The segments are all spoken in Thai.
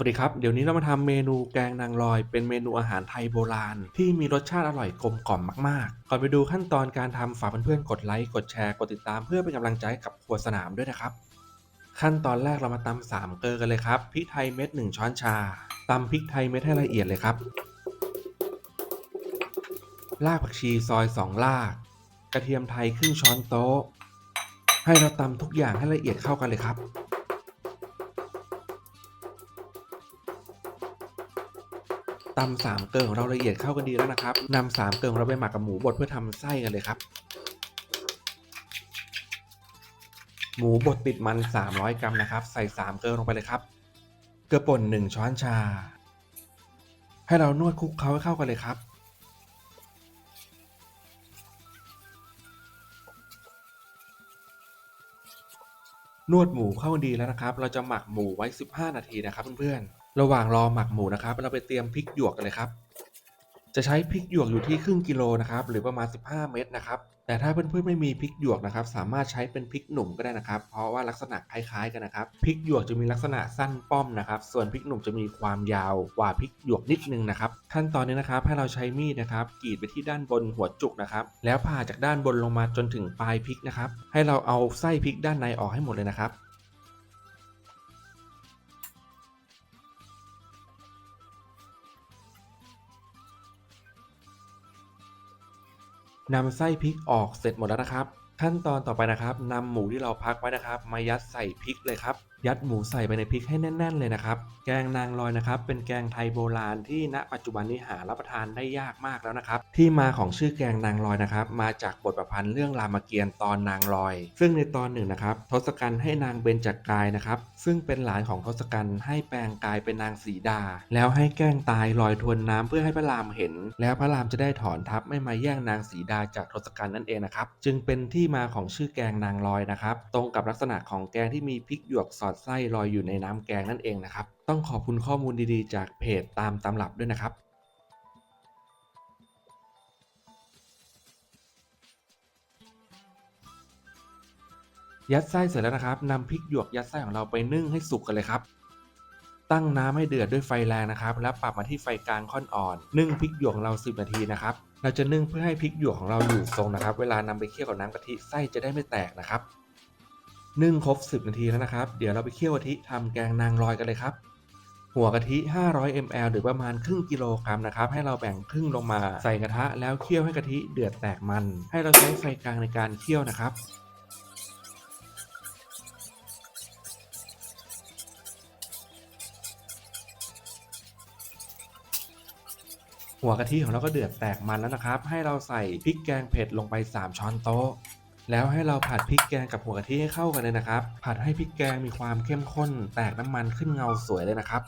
สวัสดีครับ เดี๋ยวนี้เรามาทำเมนูแกงนางลอย เป็นเมนูอาหารไทยโบราณ ที่มีรสชาติอร่อยกลมกล่อมมากๆ ก่อนไปดูขั้นตอนการทำฝากเพื่อนๆกดไลค์ กดแชร์ กดติดตามเพื่อเป็นกำลังใจกับครัวสนามด้วยนะครับ ขั้นตอนแรกเรามาตำสามเกลือกันเลยครับพริกไทยเม็ด 1 ช้อนชาตำพริกไทยเม็ดให้ละเอียดเลยครับรากผักชีซอย 2 ราก กระเทียมไทยครึ่งช้อนโต๊ะ ให้เราตำทุกอย่างให้ละเอียดเข้ากันเลยครับ ตำสามเกลือของเราละเอียดเข้ากันดีแล้วนะครับนำสามเกลือของเราไปหมักกับหมูบดเพื่อทำไส้กันเลยครับ หมูบดติดมัน 300 กรัมนะครับ ใส่สามเกลือลงไปเลยครับ เกลือป่น 1 ช้อนชา ให้เรานวดคลุกเคล้าให้เข้ากันเลยครับนวดหมูเข้ากันดีแล้วนะครับ เราจะหมักหมูไว้ 15 นาทีนะครับเพื่อนๆ ระหว่างรอหมักหมูนะครับ เราไปเตรียมพริกหยวกกันเลยครับ จะใช้พริกหยวกอยู่ที่ครึ่งกิโลนะครับ หรือประมาณ 15 เม็ดนะครับ แต่ถ้าเพื่อนๆไม่มีพริกหยวกนะครับ สามารถใช้เป็นพริกหนุ่มก็ได้นะครับ เพราะว่าลักษณะคล้ายๆกันนะครับ พริกหยวกจะมีลักษณะสั้นป้อมนะครับ ส่วนพริกหนุ่มจะมีความยาวกว่าพริกหยวกนิดนึงนะครับ ขั้นตอนนี้นะครับ ให้เราใช้มีดนะครับกรีดไปที่ด้านบนหัวจุกนะครับ แล้วผ่าจากด้านบนลงมาจนถึงปลายพริกนะครับ ให้เราเอาไส้พริกด้านในออกให้หมดเลยนะครับ นำไส้พริกออกเสร็จหมดแล้วนะครับ ขั้นตอนต่อไปนะครับนำหมูที่เราพักไว้นะครับ มายัดใส่พริกเลยครับยัดหมูใส่ไปในพริกให้แน่น ๆ เลยนะครับ แกงนางลอยนะครับ เป็นแกงไทยโบราณที่ณปัจจุบันนี้หารับประทานได้ยากมากแล้วนะครับ ที่มาของชื่อแกงนางลอยนะครับ มาจากบทประพันธ์เรื่องรามเกียรติ์ตอนนางลอย ซึ่งในตอนหนึ่งนะครับทศกัณฐ์ให้นางเบญจกายนะครับ ซึ่งเป็นหลานของทศกัณฐ์ให้แปลงกายเป็นนางสีดา แล้วให้แกล้งตายลอยทวนน้ำเพื่อให้พระรามเห็น แล้วพระรามจะได้ถอนทัพไม่มาแย่งนางสีดาจากทศกัณฐ์นั่นเองนะครับ จึงเป็นที่มาของชื่อแกงนางลอยนะครับ ตรงกับลักษณะของแกงที่มีพริกหยวกสอดไส้ลอยอยู่ในน้ำแกงนั่นเองนะครับ ต้องขอบคุณข้อมูลดีๆ จากเพจตามตำรับด้วยนะครับยัดไส้เสร็จแล้วนะครับนำพริกหยวกยัดไส้ของเราไปนึ่งให้สุกกันเลยครับ ตั้งน้ำให้เดือดด้วยไฟแรงนะครับ แล้วปรับมาที่ไฟกลางค่อนอ่อน นึ่งพริกหยวกของเรา 10 นาทีนะครับ เราจะนึ่งเพื่อให้พริกหยวกของเราอยู่ทรงนะครับ เวลานำไปเคี่ยวกับน้ำกะทิไส้จะได้ไม่แตกนะครับ นึ่งครบ 10 นาทีแล้วนะครับ เดี๋ยวเราไปเคี่ยวกะทิทำแกงนางลอยกันเลยครับ หัวกะทิ 500 ml หรือประมาณครึ่งกิโลกรัมนะครับ ให้เราแบ่งครึ่งลงมาใส่กระทะแล้วเคี่ยวให้กะทิเดือดแตกมัน ให้เราใช้ไฟกลางในการเคี่ยวนะครับหัวกะทิของเราก็เดือดแตกมันแล้วนะครับ ให้เราใส่พริกแกงเผ็ดลงไป 3 ช้อนโต๊ะ แล้วให้เราผัดพริกแกงกับหัวกะทิให้เข้ากันเลยนะครับ ผัดให้พริกแกงมีความเข้มข้น แตกน้ำมันขึ้นเงาสวยเลยนะครับ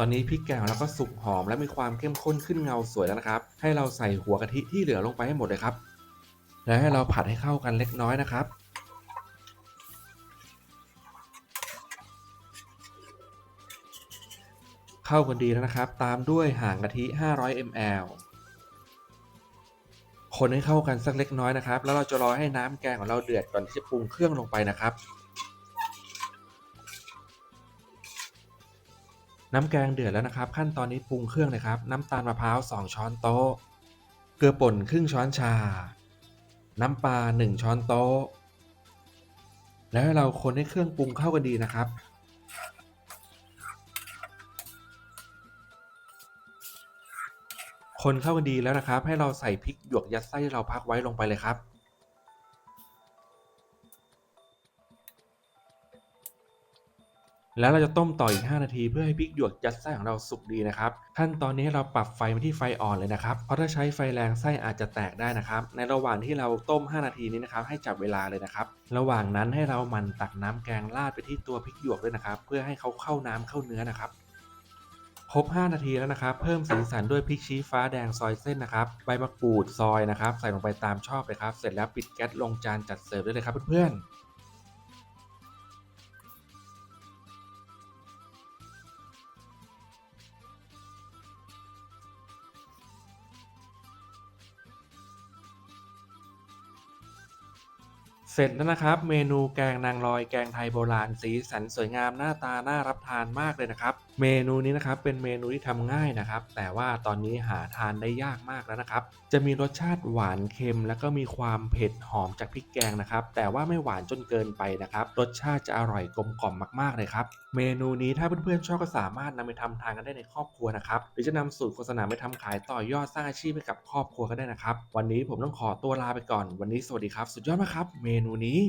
ตอนนี้พริกแกงเราก็สุกหอมและมีความเข้มข้นขึ้นเงาสวยแล้วนะครับ ให้เราใส่หัวกะทิที่เหลือลงไปให้หมดเลยครับ แล้วให้เราผัดให้เข้ากันเล็กน้อยนะครับ เข้ากันดีแล้วนะครับ ตามด้วยห่างกะทิ 500 ml คนให้เข้ากันสักเล็กน้อยนะครับ แล้วเราจะรอให้น้ำแกงของเราเดือดก่อนที่จะปรุงเครื่องลงไปนะครับ น้ำแกงเดือดแล้วนะครับ ขั้นตอนนี้ปรุงเครื่องเลยครับ น้ำตาลมะพร้าว2ช้อนโต๊ะ เกลือป่นครึ่งช้อนชา น้ำปลา 1 ช้อนโต๊ะ แล้วให้เราคนให้เครื่องปรุงเข้ากันดีนะครับ คนเข้ากันดีแล้วนะครับ ให้เราใส่พริกหยวกยัดไส้ที่เราพักไว้ลงไปเลยครับ แล้วเราจะต้มต่ออีก 5 นาทีเพื่อให้พริกหยวกยัดไส้ของเราสุกดีนะครับขั้นตอนนี้เราปรับไฟมาที่ไฟอ่อนเลยนะครับ เพราะถ้าใช้ไฟแรงไส้อาจจะแตกได้นะครับ ในระหว่างที่เราต้ม 5 นาทีนี้นะครับ ให้จับเวลาเลยนะครับ ระหว่างนั้นให้เราหมันตักน้ำแกงราดไปที่ตัวพริกหยวกด้วยนะครับ เพื่อให้เขาเข้าน้ำเข้าเนื้อนะครับครบ 5 นาทีแล้วนะครับ เพิ่มสีสันด้วยพริกชี้ฟ้าแดงซอยเส้นนะครับ ใบมะกรูดซอยนะครับ ใส่ลงไปตามชอบเลยครับ เสร็จแล้วปิดแก๊สลงจานจัดเสิร์ฟได้เลยครับเพื่อนๆ เสร็จแล้วนะครับ เมนูแกงนางลอยแกงไทยโบราณสีสันสวยงามหน้าตาน่ารับทานมากเลยนะครับ เมนูนี้นะครับเป็นเมนูที่ทำง่ายนะครับ แต่ว่าตอนนี้หาทานได้ยากมากแล้วนะครับ จะมีรสชาติหวานเค็ม แล้วก็มีความเผ็ดหอมจากพริกแกงนะครับ แต่ว่าไม่หวานจนเกินไปนะครับ รสชาติจะอร่อยกลมกล่อมมากๆเลยครับ เมนูนี้ถ้าเพื่อนๆชอบก็สามารถนำไปทำทานกันได้ในครอบครัวนะครับหรือจะนำสูตรโฆษณาไปทำขายต่อยอดสร้างอาชีพให้กับครอบครัวก็ได้นะครับ วันนี้ผมต้องขอตัวลาไปก่อน วันนี้สวัสดีครับ สุดยอดมากครับเมนนูนี้